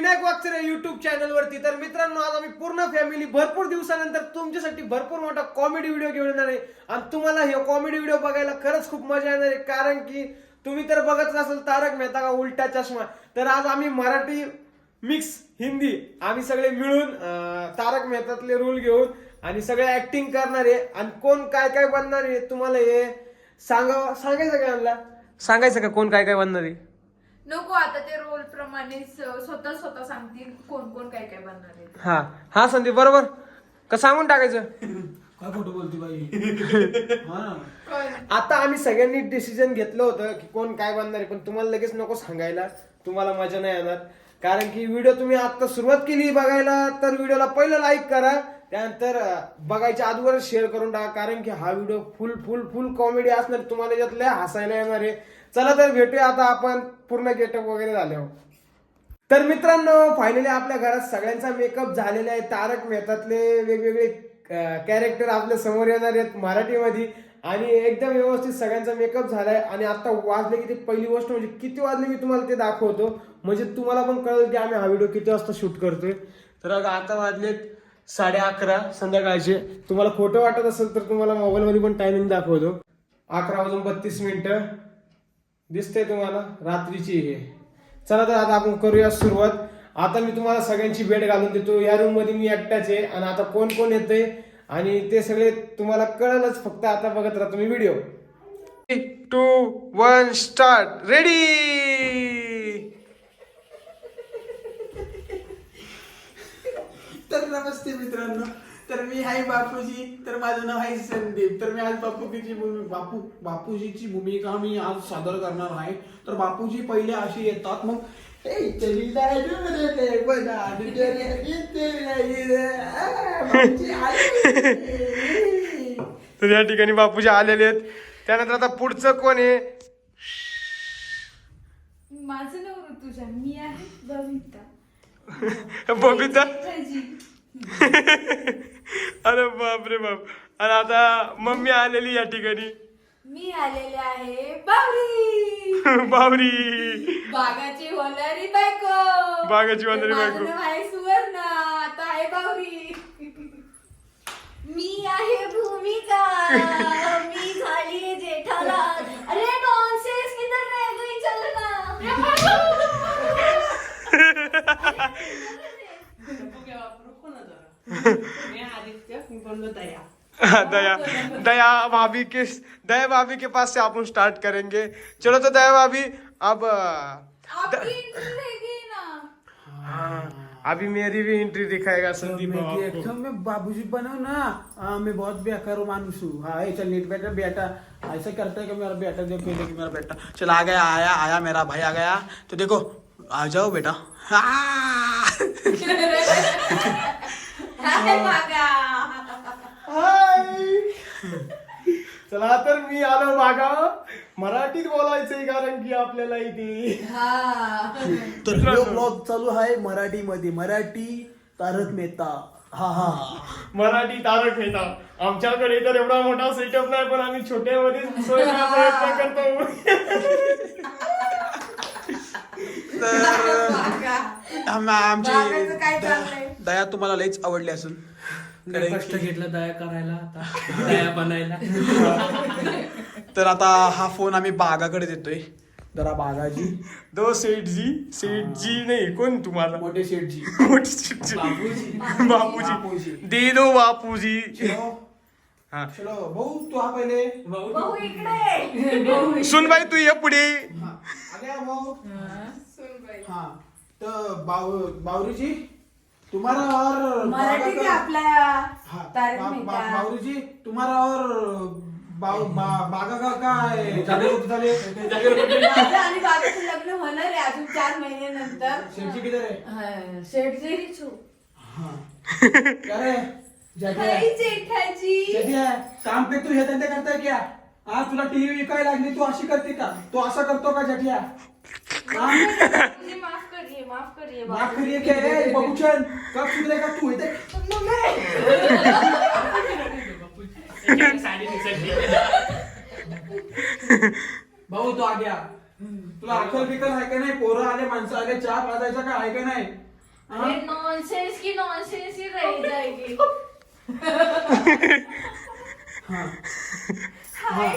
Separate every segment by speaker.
Speaker 1: Vinayak Wakchare YouTube channel वरती. तर मित्रांनो आज आम्ही पूर्ण फॅमिली भरपूर दिवसानंतर तुमच्यासाठी भरपूर मोठा कॉमेडी व्हिडिओ घेऊन येणार आहे. आणि तुम्हाला हे कॉमेडी व्हिडिओ बघायला खरंच खूप मजा येणार आहे. कारण की तुम्ही तर बघतच असाल तारक मेहता का उलटा चष्मा. तर आज आम्ही मराठी मिक्स हिंदी आम्ही सगळे मिळून तारक मेहतातले रूल घेऊन आणि सगळे ऍक्टिंग करणार आहे. आणि कोण काय काय बनणार आहे तुम्हाला हे सांगा सांगायचं का यांना? सांगायचं का कोण काय काय बनणार आहे?
Speaker 2: नको आता ते रोल प्रमाणे स्वतः स्वतः सांगतील कोण कोण काय काय बनणार आहे.
Speaker 1: हा हा संदीप बरोबर? का सांगून टाकायचं?
Speaker 3: काय खोटं बोलती बाई? हा.
Speaker 2: कळलं.
Speaker 1: आता आम्ही सगळ्यांनी डिसिजन घेतलं होतं की कोण काय बनणार आहे पण तुम्हाला लगेच नको सांगायला. तुम्हाला मजा नाही येणार. कारण की व्हिडिओ तुम्ही आता सुरुवात केली बघायला तर व्हिडिओला पहिलं लाईक करा. त्यानंतर बघायच्या अगोदर शेअर करून टाका कारण की हा व्हिडिओ फुल फुल फुल कॉमेडी असणार. तुम्हाला याच्यात लय हसायला येणार आहे. चला तर भेटूया आता आपण पूर्ण गेटअप वगैरे झाल्यावर तर मित्रांनो फायनली आपल्या घरात सगळ्यांचा मेकअप झालेला आहे. तारक मेहतातले वेगवेगळे कॅरेक्टर आपल्यासमोर येणार आहेत मराठीमध्ये. आणि एकदम व्यवस्थित सगळ्यांचा मेकअप झालाय. आणि आता वाजले की ते पहिली गोष्ट म्हणजे किती वाजले मी तुम्हाला ते दाखवतो. म्हणजे तुम्हाला पण कळेल की आम्ही हा व्हिडिओ किती वाजता शूट करतोय. तर आता वाजलेत साडे अकरा संध्याकाळचे. तुम्हाला खोटं वाटत असेल तर तुम्हाला मोबाईलमध्ये पण टायमिंग दाखवतो. अकरा वाजून बत्तीस मिनटं. दिसते तुम्हाला रात्रीची हे. चला तर आता आपण करूया सुरुवात. आता मी तुम्हाला सगळ्यांची भेट घालून देतो. या रूममध्ये मी एकटाच आहे आणि आता कोण कोण येते आणि ते सगळे तुम्हाला कळलंच. फक्त आता बघत राहा तुम्ही video two one start ready
Speaker 3: तर नमस्ते मित्रांनो. तर मी आहे बापूजी. तर माझं नाव आहे संदीप. तर मी आज बापूजीची भूमी बापू बापूजीची भूमिका मी आज सादर करणार आहे. तर बापूजी पहिले असे येतात. मग.
Speaker 1: तर या ठिकाणी बापूजी आलेले आहेत त्यानंतर आता पुढचं कोण आहे?
Speaker 2: माझं नाव ऋतुजा. मी आहे बबिता.
Speaker 1: बबिता. अरे बाप रे बाप. आणि आता मम्मी आलेली या ठिकाणी.
Speaker 2: मी आलेले आहे बावरी.
Speaker 1: बावरी.
Speaker 2: बागाची होणारी बायको.
Speaker 1: बागाची होणारी बायको.
Speaker 2: आहे सुवर्णा. आता आहे बावरी. मी आहे भूमिका.
Speaker 1: दया। दया। भाभी के दया भाभी के पास से अपन स्टार्ट करेंगे। चलो तो दया भाभी अब हाँ, अभी मेरी भी एंट्री दिखाएगा संदीप
Speaker 3: मैं
Speaker 1: बाबू
Speaker 3: मैं बाबूजी बना ना। हाँ मैं बहुत बेकार मानुस हूँ। हाँ चल नीट बेटा बेटा। ऐसा करता है कि मेरा बेटा देख कि मेरा बेटा। चल आ गया आया आया मेरा भाई आ गया। तो देखो आ जाओ बेटा। हाँ।
Speaker 1: चला तर मी आलो बागा मराठीत बोलायचंय कारण की आपल्याला इथे.
Speaker 2: हा.
Speaker 3: तर ब्लॉग चालू आहे मराठी मध्ये मराठी तारक मेहता. हा हा.
Speaker 1: मराठी तारक मेहता. आमच्याकडे तर एवढा मोठा सेटअप नाही पण आम्ही छोट्यामध्ये प्रयत्न करतो.
Speaker 3: आम- आमची? दया तुम्हाला लईच आवडली असेल.
Speaker 4: लय कष्ट घेतलं दया करायला आता दया बनायला.
Speaker 3: तर आता हा फोन आम्ही बागाकडे देतोय. जरा बागाजी.
Speaker 1: दो सेठ जी सेठ जी नाही कोण तुम्हाला?
Speaker 3: मोठे शेठजी
Speaker 1: मोठी सेठ जी
Speaker 4: बापूजी.
Speaker 1: बापूजी. दे दो बापूजी.
Speaker 3: चलो.
Speaker 1: हा.
Speaker 3: चलो भाऊ तू हा पहिले.
Speaker 2: भाऊ. इकडे.
Speaker 1: सुन बाई तू ये पुढे.
Speaker 3: हा, आ गया भाऊ
Speaker 2: सुनबाई.
Speaker 3: हाँ. तो बाव बावरी तुम्हारा और
Speaker 2: मराठी ते
Speaker 3: का-
Speaker 2: आपल्या
Speaker 3: हाँ,
Speaker 2: तारक मेहता।
Speaker 3: तुम्हारा और बा- बागा का काय झाले होते झाले
Speaker 2: माझं आणि लग्न होणार आहे अजून चार महिन्यानंतर.
Speaker 3: है
Speaker 2: हा,
Speaker 3: हाँ. क्या रे?
Speaker 2: जेठाजी.
Speaker 3: जटिया काम पे तू हे धंदे करताय क्या? हा तुला टीव्ही विकायला लागली तू अशी करते का? तू असा करतो का जटिया हा?
Speaker 2: माफ करिए माफ़ करिए
Speaker 3: माफ़ करिए क्या है? बबूचन कब सुधरेगा तू भाऊ तो आ गया। तुला अक्कल बिकल आहे का नाही? पोरं आले माणसं आले चहा पाजायचा का आहे का नाही?
Speaker 2: अरे नॉनसेंस की नॉनसेंस ही रह जाएगी। हाय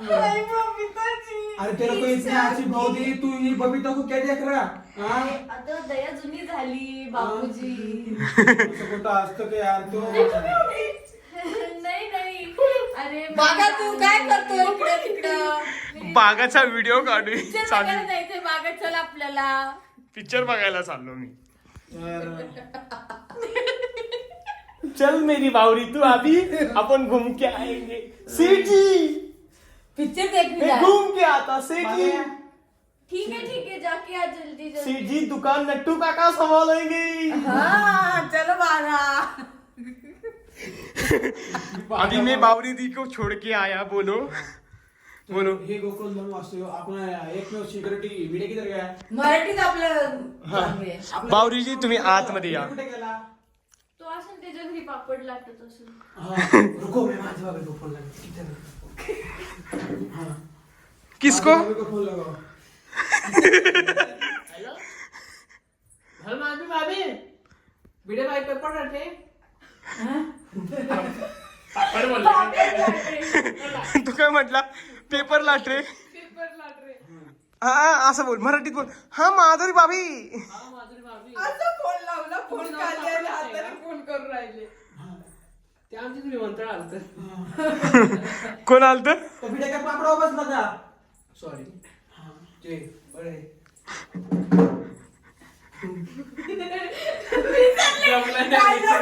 Speaker 3: अरे तेरा को इतनी अच्छी बहुदी तू ये बबीता को क्या देख रहा हाँ
Speaker 2: आता दया जुनी झाली बापूजी.
Speaker 3: असं कुठं असतं का यार तो?
Speaker 2: नाही नाही अरे
Speaker 5: बागा तू काय करतो इकडे तिकडं?
Speaker 1: बागाचा व्हिडिओ काढू.
Speaker 5: पिक्चर
Speaker 1: चालू.
Speaker 5: बघायला जायचंय बागा चल आपल्याला.
Speaker 1: पिक्चर बघायला चाललो मी.
Speaker 6: चल मेरी बावरी तू अभी अपन घूम के आएंगे जी
Speaker 5: पिक्चर देखने
Speaker 6: मैं
Speaker 5: जा
Speaker 6: घूम के आता सेठ जी
Speaker 2: ठीक है ठीक है जाके आ जल्दी जल्दी।
Speaker 6: जी दुकान नट्टू काका संभालेंगे।
Speaker 5: हाँ चलो बागा
Speaker 1: अभी मैं बावरी दी को छोड़ के आया बोलो। बोलो।
Speaker 3: हे गोकुळ धर्म असतो आपण एकमेव सिक्युरिटी विडे किती गया?
Speaker 5: मराठीत आपलं चांगली आहे.
Speaker 3: आपलं-
Speaker 1: बावरीजी तुम्ही आतमध्ये या
Speaker 3: कुठे गेला?
Speaker 2: तो असं त्याच्या घरी पापड लाटत असेल.
Speaker 3: हा, रुको मैं माझे बाबे को फोन हाँ.
Speaker 1: किसको?
Speaker 3: माझे बाबे को फोन लगाओ
Speaker 4: हॅलो? माझी भाभी भाई पेपर राहते पापड बोलला.
Speaker 1: तू काय म्हटला? पेपर लाट रे.
Speaker 4: पेपर लाट रे.
Speaker 1: हा असं बोल मराठीत बोल. हा माधुरी बाबी
Speaker 4: हा भाभी.
Speaker 5: असं फोन लावला फोन हाताने फोन करून राहिले.
Speaker 4: ते आलत.
Speaker 1: कोण आलत?
Speaker 3: तो भिडे काय पापडा बसला का
Speaker 4: सॉरी
Speaker 3: हा, ते बरे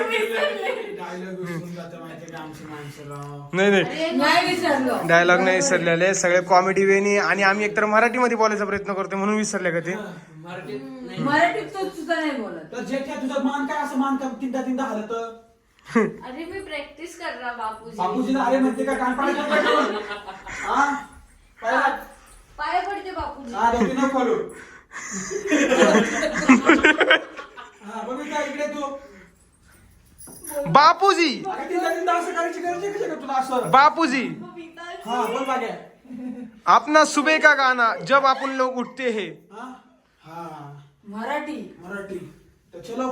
Speaker 3: डायलॉग विसरून जातं माहिती का आमची माणसं? राव
Speaker 1: नाही नाही.
Speaker 2: अरे
Speaker 5: नाही विसरलो.
Speaker 1: डायलॉग नाही विसरलेले. सगळे कॉमेडी वेनी आणि आम्ही एकतर मराठीमध्ये बोलायचा प्रयत्न करतो म्हणून विसरले का ते?
Speaker 4: मराठीत नाही.
Speaker 5: मराठीत तो सुद्धा नाही बोलत.
Speaker 3: तर जे काय तुझं मान काय असं मान का तीनदा तीनदा हलत?
Speaker 2: अरे मी प्रॅक्टिस कर रहा बापूजी.
Speaker 3: बापूजीला अरे म्हणते का कान हा?
Speaker 2: पाया पडते बापूजी.
Speaker 3: हा डोकी न खोलू हा बघितलं इकडे तू.
Speaker 1: बापूजी.
Speaker 3: अगं तीनदा तीनदा असं करायची गरज आहे कशा का तुला असं?
Speaker 1: बापूजी.
Speaker 3: हा बोल मागे.
Speaker 1: अपना सुबह का गाना जब अपन लोग उठते हैं.
Speaker 3: हा? हा.
Speaker 5: मराठी.
Speaker 3: मराठी. तर चलो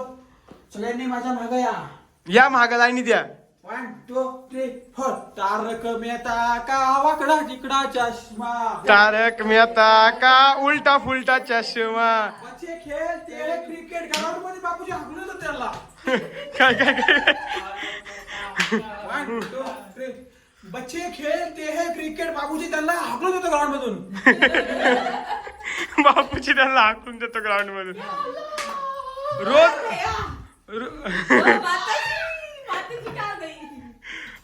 Speaker 3: सगळ्यांनी माझ्या मागे या.
Speaker 1: या महागालाईनी द्या.
Speaker 3: One two three four Tarak Mehta का वाकडा तिकडा चष्मा
Speaker 1: तारक मेहता का उलटा फुलटा चष्मा
Speaker 3: बच्चे खेळते हे क्रिकेट ग्राउंडमध्ये बापूजी हाकलून होतं त्याला
Speaker 1: काय काय काय
Speaker 3: वन टू थ्री बच्चे खेळते हे क्रिकेट बापूजी त्यांना हाकलून होतं ग्राउंड मधून
Speaker 1: बापूजी त्यांना हाकून देतो ग्राउंड मधून रोज रो-
Speaker 5: माताजी माताजी का गई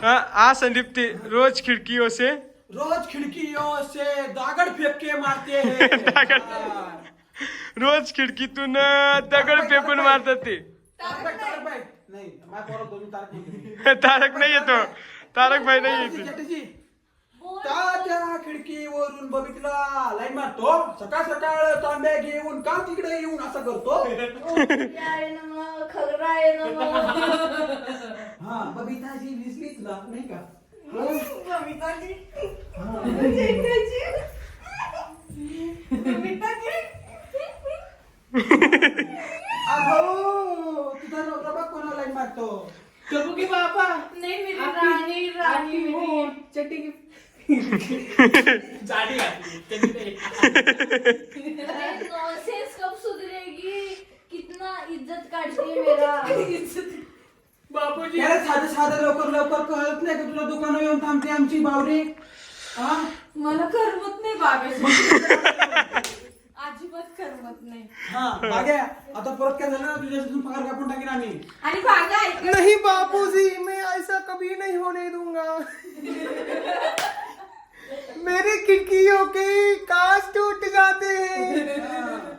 Speaker 1: हा हा संदीप ते रोज खिडकियों से
Speaker 3: रोज खिडकियों से दागड फेक मारते हैं
Speaker 1: दागड.
Speaker 3: हा.
Speaker 1: रोज खिडकीतून दगड फेकून मारतात ते
Speaker 3: तारक भाई, तारक भाई. नाही माझ्या पोरात दोन्ही तारक नाही.
Speaker 1: तारक नाही येतो तारक भाई नाही येतो
Speaker 3: ताज्या खिडकीवरून बघितला. लाईन मारतो. सकाळ सकाळ तांब्या घेऊन का तिकडे येऊन असं करतो?
Speaker 2: ना खगरा आहे ना
Speaker 3: हा बबिताजी दिसली तुला नाही का?
Speaker 5: कविताजी
Speaker 3: आ भाऊ तुझा नवरा बघ कोणाला लाईन मारतो?
Speaker 4: कबू की बाबा.
Speaker 2: नाही मेरी राणी राणी
Speaker 4: की जाडी
Speaker 2: नॉनसेंस कब सुधरेगी. कितना इज्जत काटती है मेरा.
Speaker 4: बापूजी.
Speaker 3: अरे साधं साधं लवकर लवकर कळत नाही का तुला दुकानं येऊन थांबते आमची बावरी? हा?
Speaker 5: मला करमत नाही बागा अजिबात करमत नाही.
Speaker 3: हा बाग्या आता परत काय झालं? ना तुझ्या पगार कापून टाकीन आम्ही.
Speaker 5: आणि बागा ऐक.
Speaker 1: नहीं बापूजी मैं ऐसा कभी नहीं होने दूंगा. मेरी खिड़कियों के कांच टूट जाते हैं।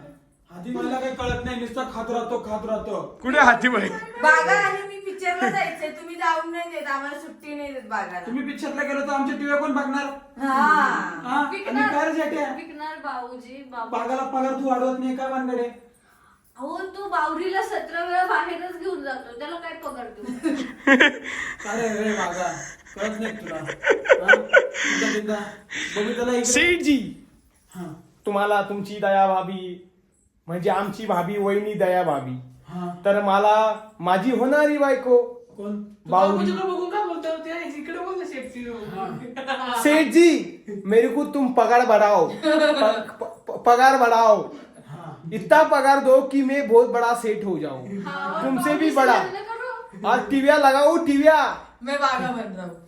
Speaker 3: आधी मला काही कळत नाही नुसतं खात राहतो खात राहतो.
Speaker 1: कुठे हाती बाई?
Speaker 5: बागा आणि मी पिक्चरला जायचंय. तुम्ही जाऊन नाही देत आम्हाला सुट्टी नाही देत बागाला.
Speaker 3: तुम्ही पिक्चरला गेलो तर आमच्या टीव्ही कोण बघणार?
Speaker 5: हा.
Speaker 3: हा? आणि काय रे?
Speaker 2: विकणार विकणार बाबूजी बाबू?
Speaker 3: बागाला पगार तू वाढवत नाही का वानगडे?
Speaker 2: अहो तू बावरीला सतरा वेळा बाहेरच घेऊन जातो. त्याला काय पगार देऊ?
Speaker 3: अरे रे बागा? कळत तुला। हा?
Speaker 6: सेठ जी। तुम्हाला तुमची दया भाभी
Speaker 1: म्हणजे आमची भाभी वहिनी दया भाभी.
Speaker 3: हा।
Speaker 1: तर मला माझी होणारी बायको
Speaker 3: कोण?
Speaker 4: बघून बोलतो?
Speaker 1: सेठ जी मेरे को तुम पगार बढ़ाओ। पगार बढ़ाओ। इतना पगार दो कि मैं बहुत बड़ा सेठ हो जाऊँ। तुमसे भी बड़ा। और टीविया लगाओ टीविया।
Speaker 5: मैं बागा बन रहा हूँ।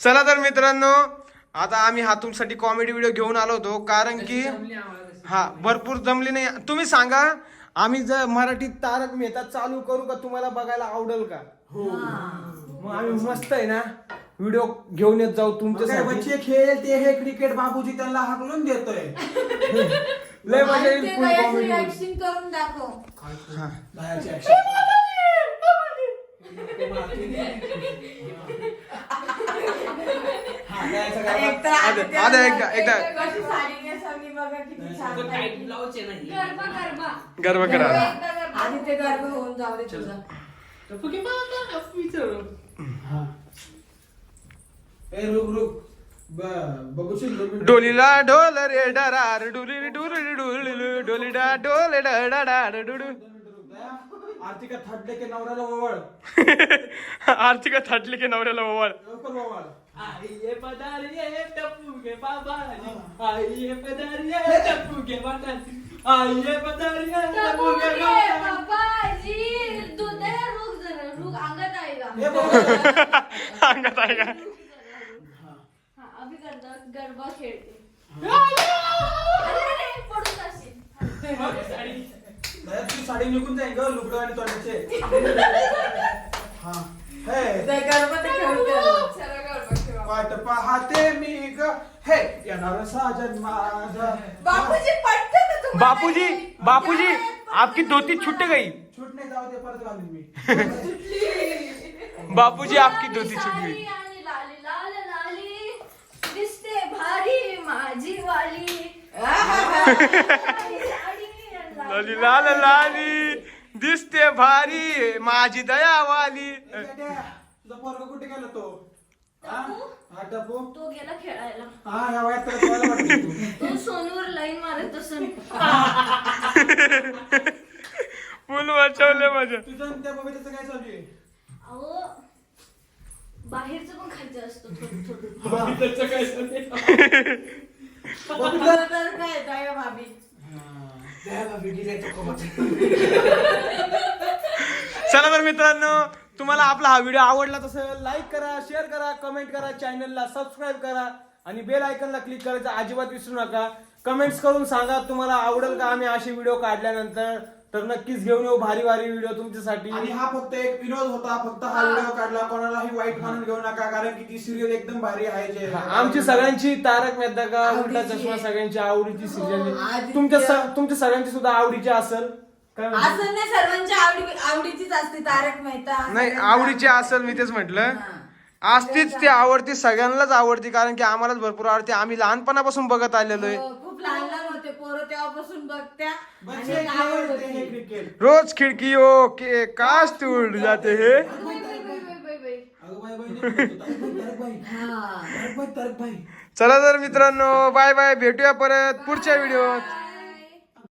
Speaker 3: चला
Speaker 7: तर मित्रांनो आता आम्ही हा तुमच्यासाठी कॉमेडी व्हिडिओ घेऊन आलो होतो कारण की हा भरपूर जमली नाही. तुम्ही सांगा
Speaker 1: आम्ही जर मराठीत तारक मेहता चालू करू का तुम्हाला बघायला आवडेल का? मग आम्ही मस्त आहे ना व्हिडिओ घेऊन येत जाऊ तुमच्यासाठी.
Speaker 3: बच्चे खेळते हे क्रिकेट बाबूजी त्यांना हाकलून देतोय.
Speaker 1: लय मजा येईल
Speaker 5: ते
Speaker 1: मध्ये.
Speaker 5: ऍक्शन करून दाखव.
Speaker 3: हा,
Speaker 7: आता- एकदा- एकदा.
Speaker 5: कशी साडी नेसवली बघा किती छान
Speaker 2: गरबा गरबा.
Speaker 7: गर्व करा.
Speaker 5: आधी ते गर्भ होऊन जाऊ दे तुझा.
Speaker 3: हा. ए रुक रुक ब- बघूशील?
Speaker 7: डोलीला डोल रे डरार डुली डुली डुली डोलीडा डोले डडार डुडू
Speaker 3: दोन मिनिटं रुक. दया, आर्थिका थडले की नवऱ्याला ओवळ.
Speaker 7: आर्थिक थाटली की नवऱ्याला ओवाळ.
Speaker 3: लवकर ओवळ.
Speaker 4: पधारिए टप्पू के बाबा पधारिए टप्पू के बाबा टप्पू बाबा
Speaker 2: के बाबा जी अंगत आएगा हाँ अभी गरबा गरबा
Speaker 3: साडी निघून जाईल ग लुगडं आणि तोंडाचे हा हे
Speaker 5: ते ते खेळते
Speaker 2: गरबा खेळू
Speaker 3: वाट पाहते मी ग हे येणार साजन माझा
Speaker 5: बापूजी पटतं का तुम्हाला
Speaker 7: बापूजी बापूजी आपकी धोती छूट गई।
Speaker 3: छूट नाही जाऊ दे परत घालून मी
Speaker 7: बापूजी आपकी धोती
Speaker 2: लाली दिसते भारी माझी वाली।
Speaker 7: लाली लाल लाली दिसते भारी माझी दयावाली।
Speaker 3: तुझा पोरगा कुठे गेला तो? हा?
Speaker 2: तो गेला खेळायला.
Speaker 3: हा या वयात त्याला कळायला वाटतं तू.
Speaker 2: तो सोनूवर लाईन मारत असेल
Speaker 7: फुल वाचवले माझ्या
Speaker 3: तुझं आणि त्या बबिताचं काय चालू आहे?
Speaker 2: अहो बाहेरचं पण खायचं असतं थोडं थोडं.
Speaker 4: त्याचं काय सांगते?
Speaker 5: बघितलं तर काय दया भाभी.
Speaker 7: चला तर मित्रांनो तुम्हाला आपला हा व्हिडिओ आवडला तसं लाईक करा शेअर करा कमेंट करा चॅनलला सबस्क्राईब करा आणि बेल आयकनला क्लिक करायचं अजिबात विसरू नका. कमेंट्स करून सांगा तुम्हाला आवडेल का आम्ही असे व्हिडिओ काढल्यानंतर. तर नक्कीच घेऊन येऊ भारी भारी व्हिडिओ तुमच्यासाठी.
Speaker 3: आणि हा फक्त एक विनोद होता फक्त हा व्हिडिओ काढला कोणालाही वाईट मानून घेऊ नका कारण की ती सिरियल एकदम भारी आहे जे
Speaker 1: आमची सगळ्यांची तारक मेहता का उलटा चष्मा. सगळ्यांची आवडीची सिरियल
Speaker 5: आदित्य.
Speaker 1: तुमच्या स- तुमच्या सगळ्यांची सुद्धा आवडीची असेल? काय म्हणता?
Speaker 5: असं नाही सर्वांच्या आवडी आवडीचीच असते तारक मेहता
Speaker 7: नाही आवडीची असेल मी तेच म्हटलं.
Speaker 5: हा.
Speaker 7: असतीच ती आवडती सगळ्यांनाच आवडती कारण की आम्हालाच भरपूर आवडते. आम्ही लहानपणापासून बघत आलेलो आहे.
Speaker 5: हो, खूप लहान होते पोरं तेव्हापासून बघत्या आणि आवड
Speaker 3: खेळते हे
Speaker 5: होती.
Speaker 3: क्रिकेट
Speaker 7: रोज खिडकियों के काश उड़ जाते हैं.
Speaker 2: बाई, बाई, बाई, बाई, बाई, बाई.
Speaker 3: अगं बाई बाई नाही बोलतो. तारक भाई
Speaker 5: हा.
Speaker 3: तारक भाई तारक भाई
Speaker 7: चला तर मित्रांनो बाय बाय. भेटूया परत पुढच्या व्हिडिओत